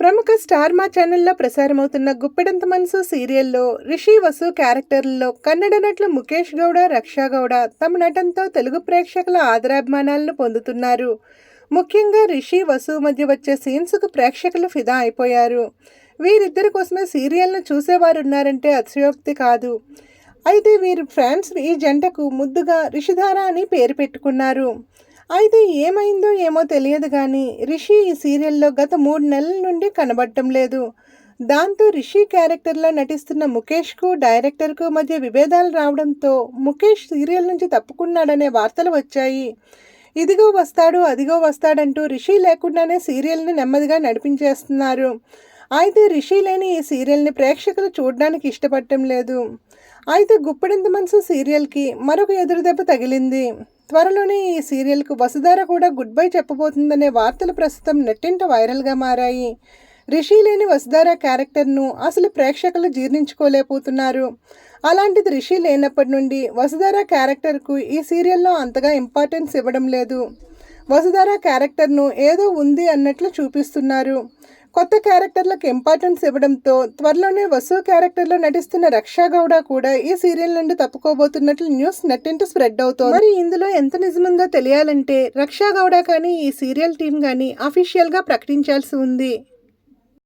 ప్రముఖ స్టార్ మా ఛానల్లో ప్రసారమవుతున్న గుప్పెడంత మనసు సీరియల్లో రిషి వసు క్యారెక్టర్లలో కన్నడ నటులు ముఖేష్ గౌడ రక్షా గౌడ తమ నటనతో తెలుగు ప్రేక్షకుల ఆదరాభిమానాలను పొందుతున్నారు. ముఖ్యంగా రిషి వసు మధ్య వచ్చే సీన్స్కు ప్రేక్షకులు ఫిదా అయిపోయారు. వీరిద్దరి కోసమే సీరియల్ను చూసేవారు ఉన్నారంటే అతిశయోక్తి కాదు. అయితే వీరి ఫ్యాన్స్ ఈ జంటకు ముద్దుగా రిషిధార అని పేరు పెట్టుకున్నారు. అయితే ఏమైందో ఏమో తెలియదు కానీ రిషి ఈ సీరియల్లో గత మూడు నెలల నుండి కనబడటం లేదు. దాంతో రిషి క్యారెక్టర్లో నటిస్తున్న ముఖేష్కు డైరెక్టర్కు మధ్య విభేదాలు రావడంతో ముఖేష్ సీరియల్ నుంచి తప్పుకున్నాడనే వార్తలు వచ్చాయి. ఇదిగో వస్తాడు అదిగో వస్తాడంటూ రిషి లేకుండానే సీరియల్ని నెమ్మదిగా నడిపించేస్తున్నారు. అయితే రిషి లేని ఈ సీరియల్ని ప్రేక్షకులు చూడడానికి ఇష్టపడటం లేదు. అయితే గుప్పెడంత మనసు సీరియల్కి మరొక ఎదురుదెబ్బ తగిలింది. త్వరలోనే ఈ సీరియల్కు వసుధార కూడా గుడ్ బై చెప్పబోతుందనే వార్తలు ప్రస్తుతం నెట్టింట వైరల్గా మారాయి. రిషి లేని వసుధార క్యారెక్టర్ను అసలు ప్రేక్షకులు జీర్ణించుకోలేకపోతున్నారు. అలాంటిది రిషి లేనప్పటి నుండి వసుధార క్యారెక్టర్కు ఈ సీరియల్లో అంతగా ఇంపార్టెన్స్ ఇవ్వడం లేదు. వసుధార క్యారెక్టర్ను ఏదో ఉంది అన్నట్లు చూపిస్తున్నారు. కొత్త క్యారెక్టర్లకు ఇంపార్టెన్స్ ఇవ్వడంతో త్వరలోనే వసు క్యారెక్టర్లో నటిస్తున్న రక్షా గౌడ కూడా ఈ సీరియల్ నుండి తప్పుకోబోతున్నట్లు న్యూస్ నెట్టింటి స్ప్రెడ్ అవుతోంది. మరి ఇందులో ఎంత నిజముందో తెలియాలంటే రక్షా గౌడ కానీ ఈ సీరియల్ టీం కానీ అఫీషియల్గా ప్రకటించాల్సి ఉంది.